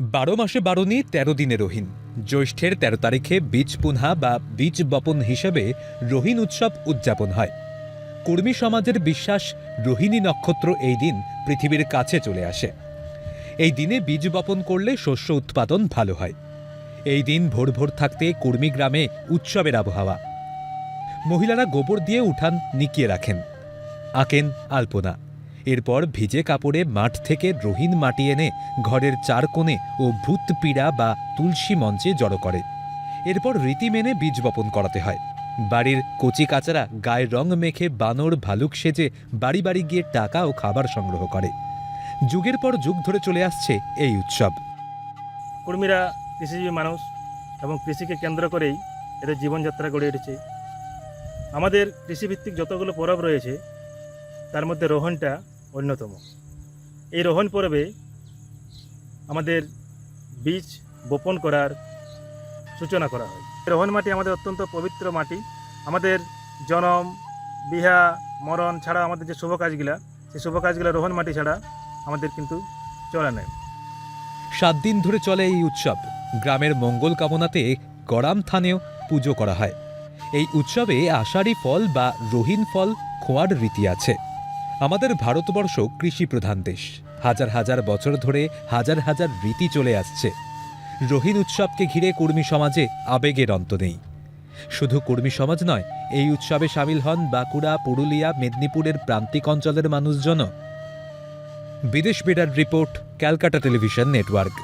বারো মাসে বারোনি তেরো দিনে রহিন জ্যৈষ্ঠের তেরো তারিখে বীজ পুনহা বা বীজ বপন হিসেবে রহিন উৎসব উদযাপন হয়। কর্মী সমাজের বিশ্বাস, রোহিণী নক্ষত্র এই দিন পৃথিবীর কাছে চলে আসে। এই দিনে বীজ বপন করলে শস্য উৎপাদন ভালো হয়। এই দিন ভোর ভোর থাকতে কর্মী গ্রামে উৎসবের আবহাওয়া। মহিলারা গোবর দিয়ে উঠান নিকিয়ে রাখেন। আঁকেন আলপনা। এরপর ভিজে কাপড়ে মাঠ থেকে রহিন মাটি এনে ঘরের চার কোণে ও ভূত পীড়া বা তুলসী মঞ্চে জড়ো করে। এরপর রীতি মেনে বীজ বপন করাতে হয়। বাড়ির কচি কাচারা গায়ের রং মেখে বানর ভালুক সেজে বাড়ি বাড়ি গিয়ে টাকা ও খাবার সংগ্রহ করে। যুগের পর যুগ ধরে চলে আসছে এই উৎসব। কর্মীরা কৃষিজীবী মানুষ এবং কৃষিকে কেন্দ্র করেই এদের জীবনযাত্রা গড়ে উঠেছে। আমাদের কৃষিভিত্তিক যতগুলো পরব রয়েছে, তার মধ্যে রোহনটা অন্যতম। এই রোহন পর্বে আমাদের বীজ বপন করার সূচনা করা হয়। রোহন মাটি আমাদের অত্যন্ত পবিত্র মাটি। আমাদের জনম, বিহা, মরণ ছাড়া আমাদের যে শুভ কাজগুলা সেই শুভ কাজগুলো রোহন মাটি ছাড়া আমাদের কিন্তু চলে নেয় সাত দিন ধরে চলে এই উৎসব। গ্রামের মঙ্গল কামনাতে গরাম থানেও পুজো করা হয়। এই উৎসবে আষাঢ়ি ফল বা রহিন ফল খোয়ার রীতি আছে। আমাদের ভারতবর্ষ কৃষি প্রধান দেশ। হাজার হাজার বছর ধরে হাজার হাজার রীতি চলে আসছে। রহিন উৎসবকে ঘিরে কর্মী সমাজে আবেগের অন্ত নেই। শুধু কর্মী সমাজ নয়, এই উৎসবে সামিল হন বাঁকুড়া, পুরুলিয়া, মেদিনীপুরের প্রান্তিক অঞ্চলের মানুষজনও। বিদেশ বেড়ার রিপোর্ট, ক্যালকাটা টেলিভিশন নেটওয়ার্ক।